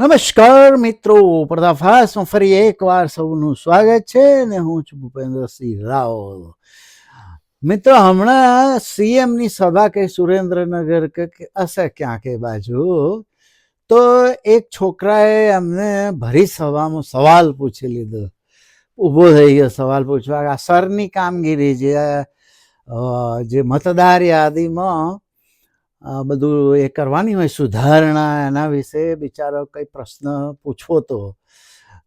નમસ્કાર મિત્રો પર્દાફાશમાં ફરી એકવાર સૌનું સ્વાગત છે ને હું છું ભૂપેન્દ્રસિંહ રાવલ. મિત્રો, હમણાં સીએમની સભા કે સુરેન્દ્રનગર કે કે હશે ક્યાંક એ બાજુ, તો એક છોકરાએ અમને ભરી સભામાં સવાલ પૂછી લીધો. ઊભો થઈ ગયો સવાલ પૂછવા. આ સરની કામગીરી જે જે મતદાર યાદીમાં બધું એ કરવાની હોય સુધારણા એના વિશે બિચારો કંઈ પ્રશ્ન પૂછવો તો.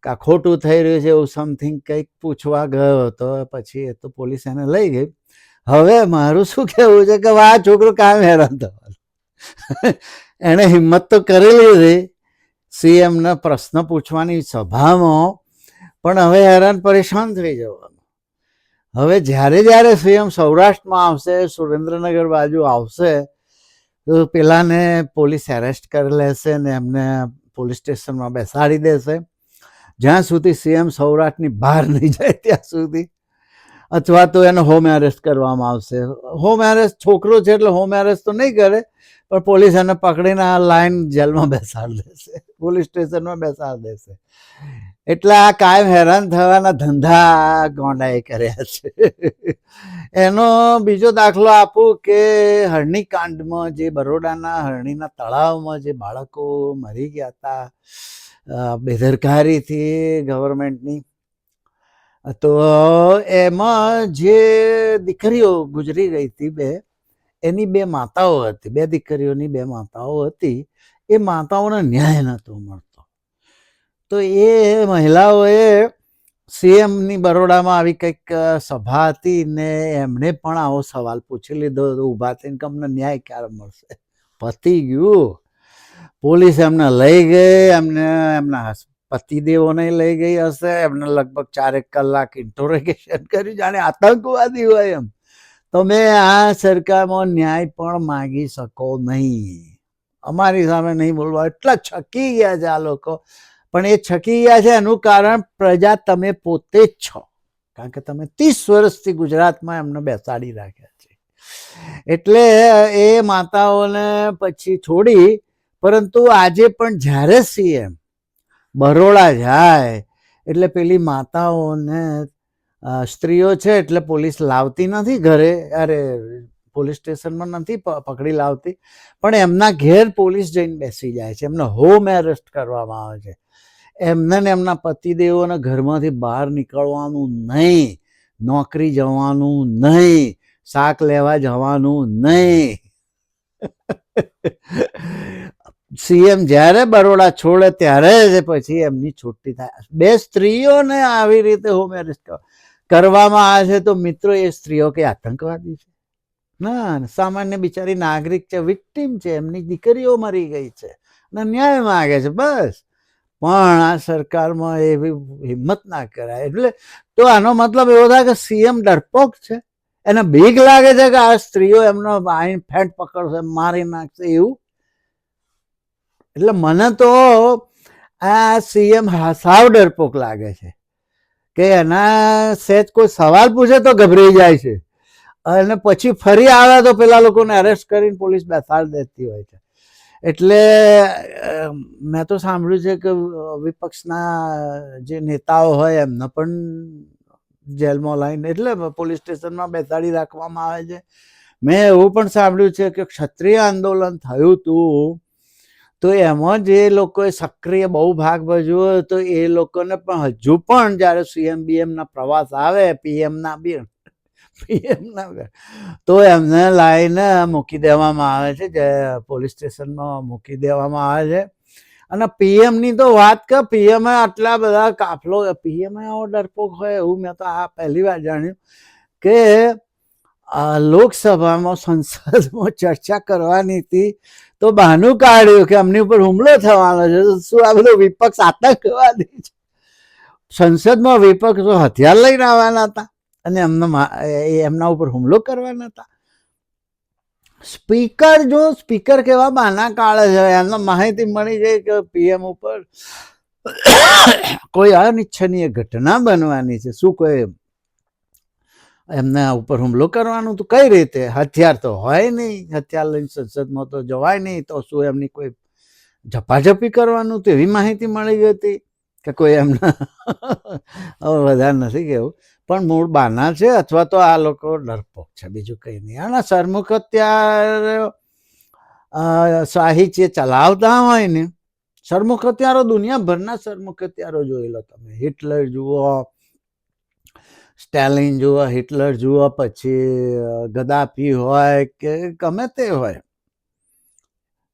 કાં ખોટું થઈ રહ્યું છે એવું સમથિંગ કંઈક પૂછવા ગયો હતો પછી એ તો પોલીસ એને લઈ ગઈ. હવે મારું શું કહેવું છે કે વા છોકરું કામ હેરાન થવાનું એણે હિંમત તો કરી લીધી. સીએમને પ્રશ્ન પૂછવાની સભામાં, પણ હવે હેરાન પરેશાન થઈ જવાનું. હવે જ્યારે જ્યારે સીએમ સૌરાષ્ટ્રમાં આવશે, સુરેન્દ્રનગર બાજુ આવશે તો પેલાને પોલીસ એરેસ્ટ કરી લેશે ને એમને પોલીસ સ્ટેશનમાં બેસાડી દેશે. જ્યાં સુધી સીએમ સૌરાષ્ટ્રની બહાર નહીં જાય ત્યાં સુધી. અથવા તો એને હોમ એરેસ્ટ કરવામાં આવશે. હોમ એરેસ્ટ છોકરો છે એટલે હોમ એરેસ્ટ તો નહીં કરે, પણ પોલીસ એને પકડીને આ લાઈન જેલમાં બેસાડી દેશે. પોલીસ સ્ટેશનમાં બેસાડી દેશે. એટલે આ કાયમ હેરાન થવાના ધંધા ગોંડાએ કર્યા છે. એનો બીજો દાખલો આપું કે હરણી કાંડમાં જે બરોડાના હરણીના તળાવમાં જે બાળકો મરી ગયા હતા બેદરકારીથી ગવર્મેન્ટની, તો એમાં જે દીકરીઓ ગુજરી ગઈ હતી બે, એની બે માતાઓ હતી, બે દીકરીઓની બે માતાઓ હતી, એ માતાઓને ન્યાય નહોતો મળતો. તો એ મહિલાઓએ સીએમની બરોડામાં આવી કંઈક સભા હતી ને એમણે પણ આવો સવાલ પૂછી લીધો હતો, ઊભા થઈને કે અમને ન્યાય ક્યારે મળશે? પતી ગયું. પોલીસ એમને લઈ ગઈ, એમને, એમના પતિદેવોને લઈ ગઈ હશે, એમને લગભગ ચારેક કલાક ઇન્ટોરોગેશન કર્યું, જાણે આતંકવાદી હોય એમ. તમે આ સરકારમાં ન્યાય પણ માગી શકો નહીં. અમારી સામે નહીં બોલવા. એટલા છકી ગયા છે આ લોકો. પણ એ છકી ગયા છે એનું કારણ પ્રજા તમે પોતે જ છો. કારણ કે તમે ત્રીસ વર્ષથી ગુજરાતમાં એમને બેસાડી રાખ્યા છે. એટલે એ માતાઓને પછી છોડી, પરંતુ આજે પણ જ્યારે સીએમ બરોડા જાય, એટલે પેલી માતાઓને સ્ત્રીઓ છે એટલે પોલીસ લાવતી નથી ઘરે. અરે પોલીસ સ્ટેશનમાં નથી પકડી લાવતી. પણ એમના ઘેર પોલીસ જઈને બેસી જાય છે. એમને હોમ એરેસ્ટ કરવામાં આવે છે. એમને ને એમના પતિદેવોને ઘરમાંથી બહાર નીકળવાનું નહીં. નોકરી જવાનું નહીં. શાક લેવા જવાનું નહીં. સીએમ જ્યારે બરોડા છોડે ત્યારે જ પછી એમની છુટ્ટી થાય. બે સ્ત્રીઓને આવી રીતે હોમ એરેસ્ટ કરવામાં આવે છે તો મિત્રો, એ સ્ત્રીઓ કે આતંકવાદી છે? ના સામાન્ય બિચારી નાગરિક છે, વિક્ટીમ છે, એમની દીકરીઓ મરી ગઈ છે અને ન્યાય માગે છે, બસ. પણ આ સરકારમાં એવી હિંમત ના કરાય. એટલે તો આનો મતલબ એવો થાય કે સીએમ ડરપોક છે. એને બીક લાગે છે કે આ સ્ત્રીઓ એમનો આઈન ફેટ પકડશે, મારી નાખશે એવું. એટલે મને તો આ સીએમ સાવ ડરપોક લાગે છે. કે એના સેજ કોઈ સવાલ પૂછે તો ગભરાઈ જાય છે. અને પછી ફરી આવે તો પેલા લોકોને અરેસ્ટ કરીને પોલીસ બેસાડી દેતી હોય છે. એટલે મેં તો સાંભળ્યું છે કે વિપક્ષના જે નેતાઓ હોય એમને પણ જેલમાં લાવીને એટલે પોલીસ સ્ટેશનમાં બેસાડી રાખવામાં આવે છે. મેં એવું પણ સાંભળ્યું છે કે ક્ષત્રિય આંદોલન થયું હતું તો એમાં જે લોકોએ સક્રિય બહુ ભાગ ભજવ્યો તો એ લોકોને પણ હજુ પણ જ્યારે સીએમ બીએમના પ્રવાસ આવે પીએમના બી પીએમના તો એમને લાવીને મૂકી દેવામાં આવે છે, જે પોલીસ સ્ટેશનમાં મૂકી દેવામાં આવે છે. અને પીએમની તો વાત કર પીએમ આટલા બધા કાફલો પીએમ આવો ડરપોક હોય એવું મેં તો આ પહેલી વાર જાણ્યું કે લોકસભામાં સંસદમાં ચર્ચા કરવાની હતી તો બહાનું કાઢ્યું કે એમની ઉપર હુમલો થવાનો છે. શું આ બધો વિપક્ષ આતંકવાદી છે? સંસદમાં વિપક્ષો હથિયાર લઈને આવવાના હતા. અને એમના એમના ઉપર હુમલો કરવાના હતા. સ્પીકર જો, સ્પીકર કેવા બાના કાળે છે, એમને માહિતી મળી જાય કે પીએમ ઉપર કોઈ અનિચ્છનીય ઘટના બનવાની છે. શું કોઈ એમના ઉપર હુમલો કરવાનું? તો કઈ રીતે? હથિયાર તો હોય નહીં. હથિયાર લઈને સંસદમાં તો જવાય નહીં. તો શું એમની કોઈ ઝપાઝપી કરવાનું? તો એવી માહિતી મળી ગઈ હતી કે કોઈ એમના વધારે નથી કેવું. પણ મૂળ બાના છે અથવા તો આ લોકો ડરપોક છે, બીજું કંઈ નહીં. આના સરમુખ અત્યારે સાહિત્ય ચલાવતા હોય ને, સરમુખ અત્યારો દુનિયાભરના સરમુખ અત્યારો જોઈ લો તમે. હિટલર જુઓ, સ્ટેલિન જુઓ, હિટલર જુઓ, પછી ગદાપી હોય કે ગમે તે હોય,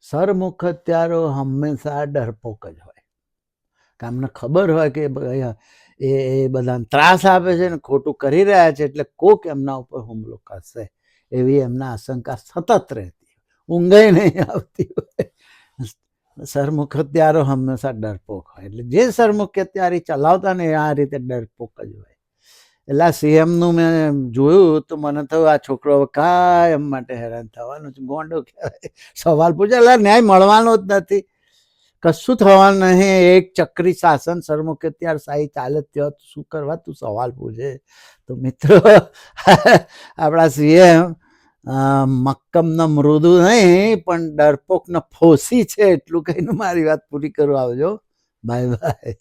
સરમુખ અત્યારો હંમેશા ડરપોક જ હોય. કે અમને ખબર હોય કે એ એ બધાને ત્રાસ આપે છે ને, ખોટું કરી રહ્યા છે એટલે કોક એમના ઉપર હુમલો કરશે. એવી એમના આશંકા સતત રહેતી ઊંઘાઈ નહીં આવતી હોય. સરમુખ હત્યારો હંમેશા ડરપોક હોય. એટલે જે સરમુખ હત્યારી ચલાવતા ને આ રીતે ડરપોક જ હોય. એટલે આ સીએમનું મેં જોયું તો મને થયું આ છોકરો કાયમ માટે હેરાન થવાનું છે ગોંડો કહેવાય. સવાલ પૂછે, એટલે ન્યાય મળવાનો જ નથી. કશું થવાનું નહીં, એક ચક્રી શાસન સરમુખ હત્યાર શાહી ચાલે ત્યાં શું કરવા? તું સવાલ પૂછે. તો મિત્રો, આપણા સીએમ મક્કમનો મૃદુ નહીં, પણ ડરપોક ન ફોસી છે, એટલું કહીને મારી વાત પૂરી કરવા આવજો. Bye bye.